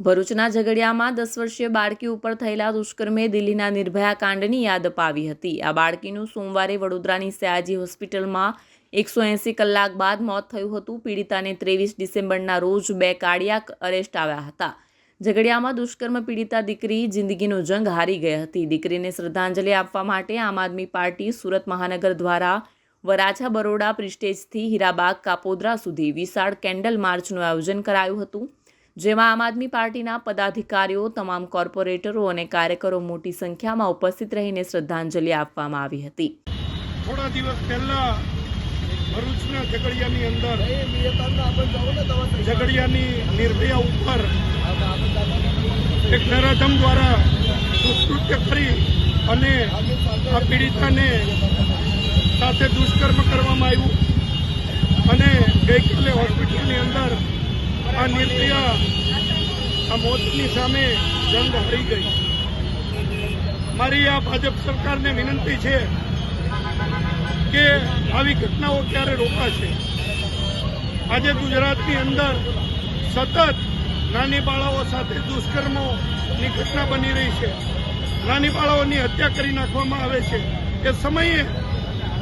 ભરૂચના ઝઘડિયામાં દસ વર્ષીય બાળકી ઉપર થયેલા દુષ્કર્મે દિલ્હીના નિર્ભયા કાંડની યાદ અપાવી હતી. આ બાળકીનું સોમવારે વડોદરાની સયાજી હોસ્પિટલમાં એકસો એંસી કલાક બાદ મોત થયું હતું. પીડિતાને ત્રેવીસ ડિસેમ્બરના રોજ બે કાર્ડિયાક અરેસ્ટ આવ્યા હતા. ઝઘડિયામાં દુષ્કર્મ પીડિતા દીકરી જિંદગીનો જંગ હારી ગઈ હતી. દીકરીને શ્રદ્ધાંજલિ આપવા માટે આમ આદમી પાર્ટી સુરત મહાનગર દ્વારા વરાછા બરોડા પ્રિસ્ટેજથી હીરાબાગ કાપોદ્રા સુધી વિશાળ કેન્ડલ માર્ચનું આયોજન કરાયું હતું. જેમાં આમ આદમી પાર્ટીના પદાધિકારીઓ, તમામ કોર્પોરેટરો અને કાર્યકરો મોટી સંખ્યામાં ઉપસ્થિત રહીને શ્રદ્ધાંજલિ આપવામાં આવી હતી. થોડા દિવસ પહેલા ભરૂચના ઝઘડિયાની અંદર ઝઘડિયાની નિર્ભયા ઉપર એક નરાધમ દ્વારા દુષ્કૃત્ય કરી અને આ પીડિતાને સાથે દુષ્કર્મ કરવામાં આવ્યું. અને ગઈકાલે હોસ્પિટલની અંદર આ નિર્ભયા આ મોતની સામે જંગ હારી ગઈ. મારી આ ભાજપ સરકારને વિનંતી છે કે આવી ઘટનાઓ ક્યારે રોકાશે? આજે ગુજરાતની અંદર સતત નાની બાળાઓ સાથે દુષ્કર્મોની ઘટના બની રહી છે. નાની બાળાઓની હત્યા કરી નાખવામાં આવે છે. એ સમયે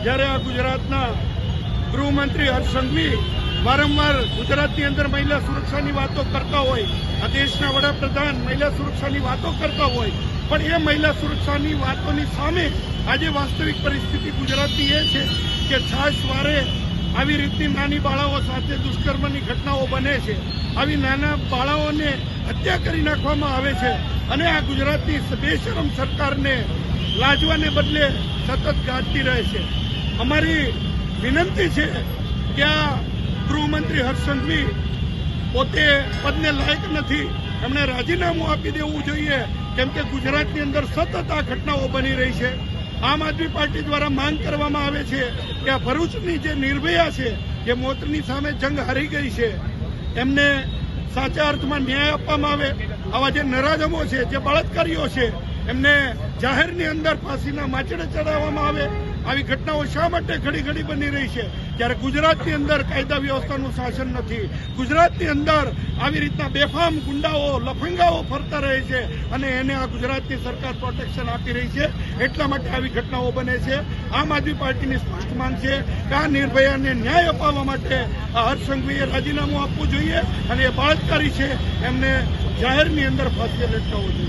જ્યારે આ ગુજરાતના ગૃહમંત્રી હર્ષ સંઘવી વારંવાર ગુજરાતની અંદર મહિલા સુરક્ષાની વાતો કરતા હોય, આ દેશના વડાપ્રધાન મહિલા સુરક્ષાની વાતો કરતા હોય, પણ એ મહિલા સુરક્ષાની વાતોની સામે આજે વાસ્તવિક પરિસ્થિતિ ગુજરાતની એ છે કે છાશ વારે આવી રીતની નાની બાળાઓ સાથે દુષ્કર્મની ઘટનાઓ બને છે. આવી નાના બાળાઓને હત્યા કરી નાખવામાં આવે છે અને આ ગુજરાતની બેશરમ સરકારને લાજવાને બદલે સતત ગાજતી રહે છે. અમારી વિનંતી છે કે આ ગૃહમંત્રી હર્ષ પોતે પદને લાયક નથી. એમણે રાજીનામું આપી દેવું જોઈએ, કેમ કે ગુજરાતની અંદર સતત આ ઘટનાઓ બની રહી છે. આમ આદમી પાર્ટી દ્વારા માંગ કરવામાં આવે છે કે આ ભરૂચની જે નિર્ભયા છે, જે મોતની સામે જંગ હારી ગઈ છે, એમને સાચા અર્થમાં ન્યાય આપવામાં આવે. આવા જે નરાધમો છે, જે બળાત્કારીઓ છે એમને જાહેરની અંદર ફાંસીના માચડે ચડાવવામાં આવે, આવી ઘટનાઓ શા માટે ઘડી ઘડી બની રહી છે? જ્યારે ગુજરાતની અંદર કાયદા વ્યવસ્થાનું શાસન નથી. ગુજરાતની અંદર આવી રીતના બેફામ ગુંડાઓ, લફંગાઓ ફરતા રહે છે અને એને આ ગુજરાતની સરકાર પ્રોટેક્શન આપી રહી છે. એટલા માટે આવી ઘટનાઓ બને છે. આમ આદમી પાર્ટીની સ્પષ્ટ માંગ છે કે આ નિર્ભયાને ન્યાય અપાવવા માટે આ હર્ષ સંઘવીએ રાજીનામું આપવું જોઈએ અને એ બળાત્કારી છે. એમને જાહેરની અંદર ફાંસીએ લટકાવવું જોઈએ.